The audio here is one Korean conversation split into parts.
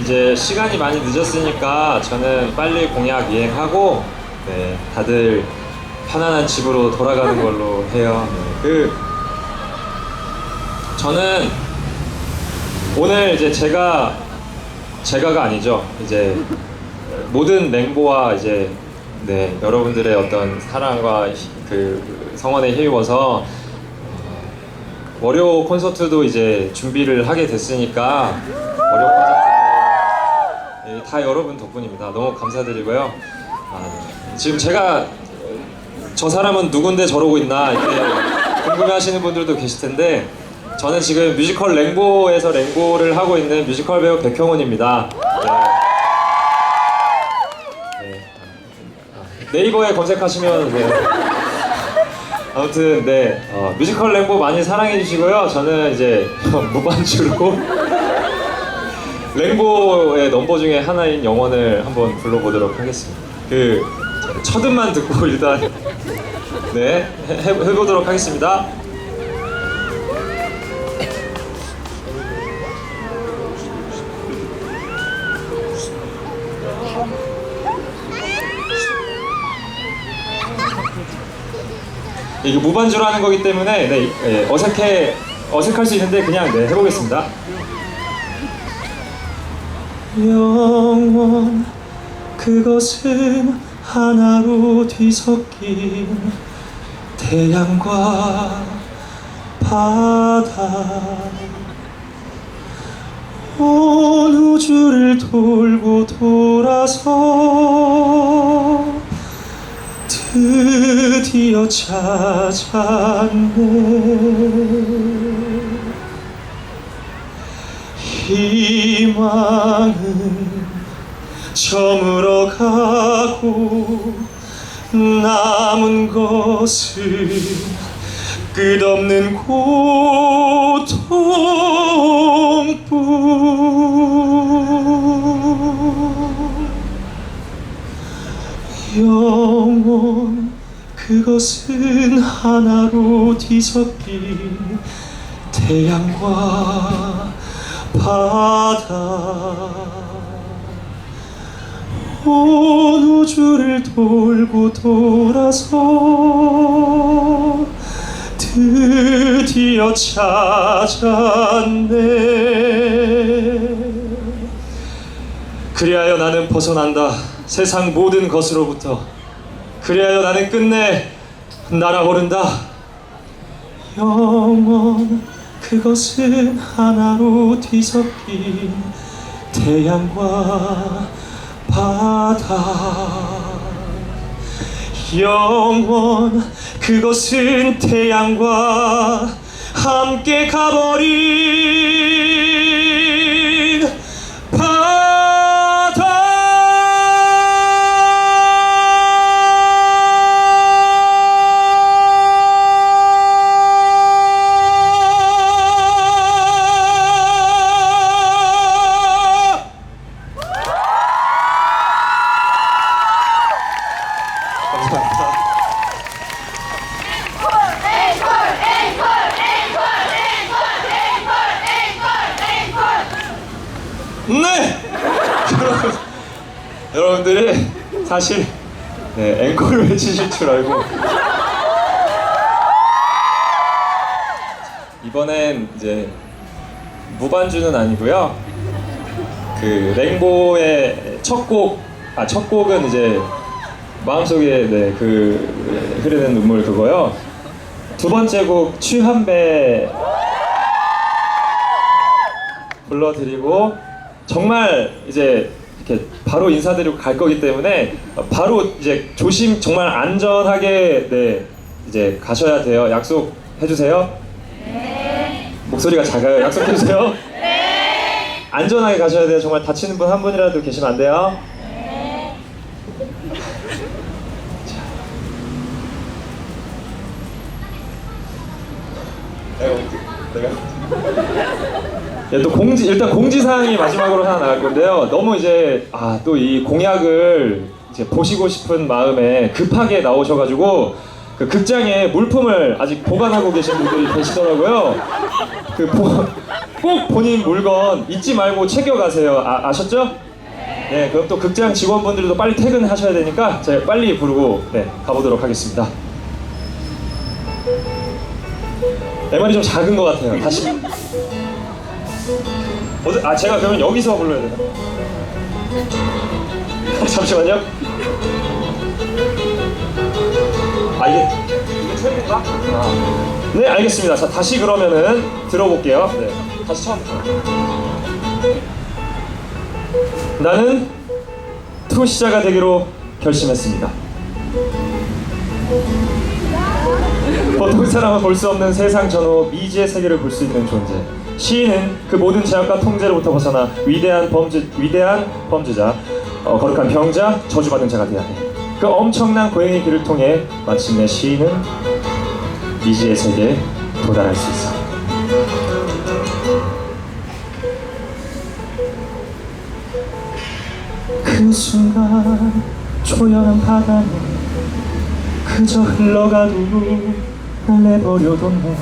이제 시간이 많이 늦었으니까 저는 빨리 공약 이행하고 네, 다들 편안한 집으로 돌아가는 걸로 해요. 네, 그 저는 오늘 이제 제가 제가가 아니죠. 이제 모든 맹보와 이제 네 여러분들의 어떤 사랑과 히- 그 성원에 힘입어서 어, 월요 콘서트도 이제 준비를 하게 됐으니까 월요 콘서트도 예, 다 여러분 덕분입니다. 너무 감사드리고요. 아, 네. 지금 제가 저 사람은 누군데 저러고 있나 이렇게 궁금해하시는 분들도 계실 텐데 저는 지금 뮤지컬 랭보에서 랭보를 하고 있는 뮤지컬 배우 백형훈입니다. 네. 네. 아, 네이버에 검색하시면 돼요. 아무튼 네 어, 뮤지컬 랭보 많이 사랑해 주시고요. 저는 이제 무반주로 랭보의 넘버 중에 하나인 영원을 한번 불러보도록 하겠습니다. 그 첫음만 듣고 일단 네 해, 해보도록 하겠습니다. 이게 무반주로 하는 거기 때문에 네, 예, 어색해 어색할 수 있는데 그냥 네 해보겠습니다. 영원 그것은 하나로 뒤섞인 태양과 바다. 온 우주를 돌고 돌아서 드디어 찾았네 희망은 저물어 가고 남은 것은 끝없는 고통뿐. 영원 그것은 하나로 뒤섞인 태양과 바다. 온 우주를 돌고 돌아서 드디어 찾았네. 그리하여 나는 벗어난다. 세상 모든 것으로부터. 그리하여 나는 끝내 날아오른다. 영원 그것은 하나로 뒤섞인 태양과 바다. 영원 그것은 태양과 함께 가버린 감사합니다. 네! 여러분, 여러분들이 사실 네, 앵콜을 외치실 줄 알고 이번엔 이제 무반주는 아니고요 그 랭보의 첫 곡, 아 첫 곡은 이제 마음속에 네, 그 흐르는 눈물 그거요 두 번째 곡 취한배 불러드리고 정말 이제 이렇게 바로 인사드리고 갈 거기 때문에 바로 이제 조심 정말 안전하게 네 이제 가셔야 돼요. 약속 해주세요. 목소리가 작아요. 약속해 주세요. 안전하게 가셔야 돼요. 정말 다치는 분 한 분이라도 계시면 안 돼요. 자. 내가 예, 또 공지 일단 공지 사항이 마지막으로 하나 나갈 건데요. 너무 이제 아 또 이 공약을 이제 보시고 싶은 마음에 급하게 나오셔가지고 그 극장에 물품을 아직 보관하고 계신 분들이 계시더라고요. 그 보, 꼭 본인 물건 잊지 말고 챙겨가세요. 아, 아셨죠? 네, 그럼 또 극장 직원분들도 빨리 퇴근하셔야 되니까 제가 빨리 부르고 네, 가보도록 하겠습니다. MR이 좀 작은 것 같아요. 다시. 어디, 아, 제가 그러면 여기서 불러야 되나? 잠시만요. 아, 이게, 이게 최고인가? 아. 네, 알겠습니다. 자, 다시 그러면은 들어볼게요. 네, 다시 처음부터. 나는 투시자가 되기로 결심했습니다. 보통 사람은 볼 수 없는 세상 전후 미지의 세계를 볼 수 있는 존재. 시인은 그 모든 제약과 통제로부터 벗어나 위대한 범죄 위대한 범죄자, 어, 거룩한 병자, 저주받은 자가 되어야 해. 그 엄청난 고행의 길을 통해 마침내 시인은 미지의 세계에 도달할 수 있어. 그 순간 조용한 바다는 그저 흘러가도 날 내버려뒀네.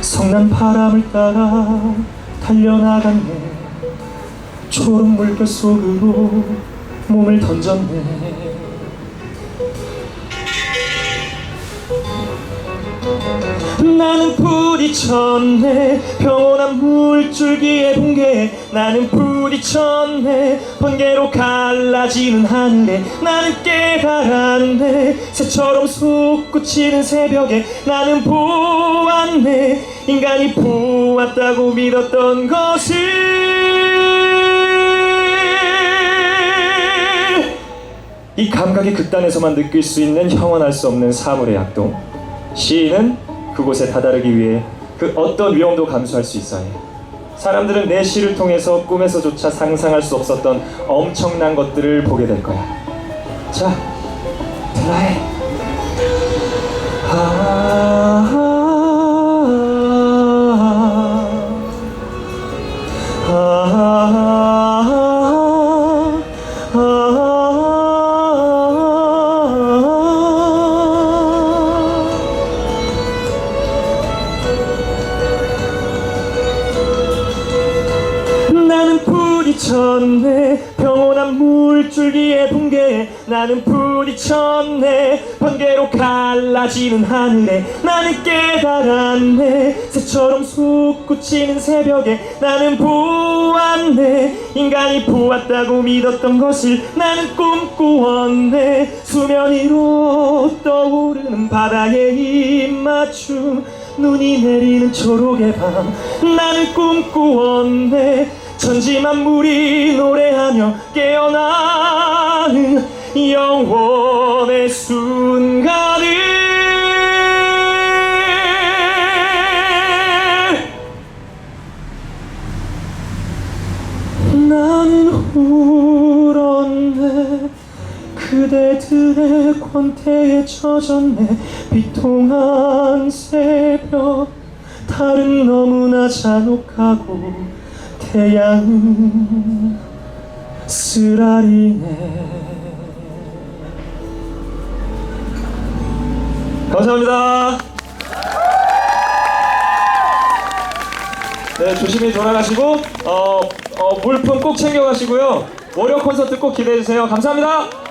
성난 바람을 따라 달려나갔네. 초록 물결 속으로 몸을 던졌네 나는 부딪혔네. 평온한 물줄기에 붕괴. 나는 부딪혔네. 번개로 갈라지는 하늘에 나는 깨달았네. 새처럼 솟구치는 새벽에 나는 보았네. 인간이 보았다고 믿었던 것을 이 감각의 극단에서만 느낄 수 있는 형언할 수 없는 사물의 약동 시인은 그곳에 다다르기 위해 그 어떤 위험도 감수할 수 있어야 해. 사람들은 내 시를 통해서 꿈에서조차 상상할 수 없었던 엄청난 것들을 보게 될 거야. 자 드라이 나 부딪혔네. 평온한 물줄기에 붕괴. 나는 부딪혔네. 번개로 갈라지는 하늘에 나는 깨달았네. 새처럼 솟구치는 새벽에 나는 보았네. 인간이 보았다고 믿었던 것을 나는 꿈꾸었네. 수면 위로 떠오르는 바다의 입맞춤. 눈이 내리는 초록의 밤. 나는 꿈꾸었네 천지 만물이 노래하며 깨어나는 영원의 순간을 나는 울었네. 그대들의 권태에 젖었네. 비통한 새벽. 달은 너무나 잔혹하고 태양은 쓰라리네. 감사합니다. 네 조심히 돌아가시고 어, 어, 물품 꼭 챙겨가시고요. 월요 콘서트 꼭 기대해주세요. 감사합니다